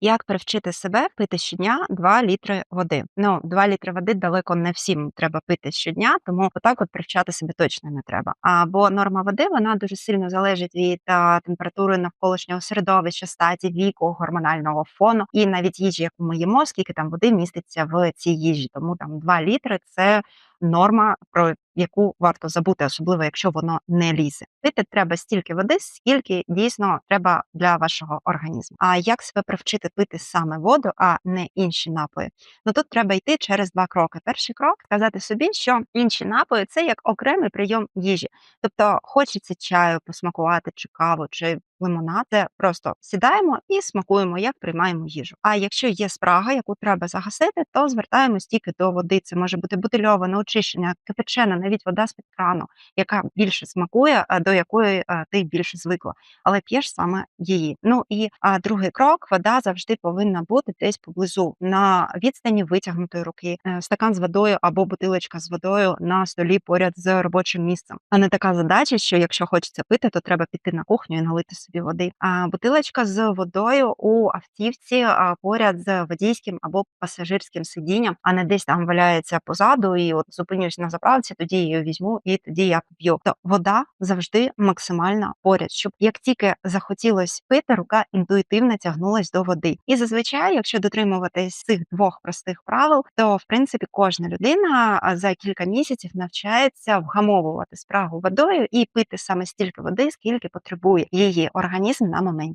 Як привчити себе пити щодня 2 літри води? Ну, 2 літри води далеко не всім треба пити щодня, тому отак от привчати себе точно не треба. А, бо норма води вона дуже сильно залежить від а, температури навколишнього середовища, статі, віку, гормонального фону і навіть їжі, яку ми їмо, скільки там води міститься в цій їжі. Тому там 2 літри це норма, про яку варто забути, особливо якщо воно не лізе. Пити треба стільки води, скільки дійсно треба для вашого організму. А як себе привчити пити саме воду, а не інші напої? Ну тут треба йти через два кроки. Перший крок сказати собі, що інші напої це як окремий прийом їжі. Тобто, хочеться чаю посмакувати, чи каву, чи лимонад, це просто сідаємо і смакуємо, як приймаємо їжу. А якщо є спрага, яку треба загасити, то звертаємось тільки до води. Це може бути бутильоване очищення, кипячена, навіть вода з під крану, яка більше смакує, до якої ти більше звикла, але п'єш саме її. Ну і другий крок: вода завжди повинна бути десь поблизу на відстані витягнутої руки, Е, стакан з водою або бутилочка з водою на столі поряд з робочим місцем. А не така задача, що якщо хочеться пити, то треба піти на кухню і налити собі води. А бутилочка з водою у автівці а, поряд з водійським або пасажирським сидінням, а не десь там валяється позаду, і от зупинюсь на заправці, тоді її візьму і тоді я поп'ю. То вода завжди максимально поряд, щоб як тільки захотілось пити, рука інтуїтивно тягнулась до води. І зазвичай, якщо дотримуватись цих двох простих правил, то в принципі кожна людина за кілька місяців навчається вгамовувати спрагу водою і пити саме стільки води, скільки потребує її організм на моменті.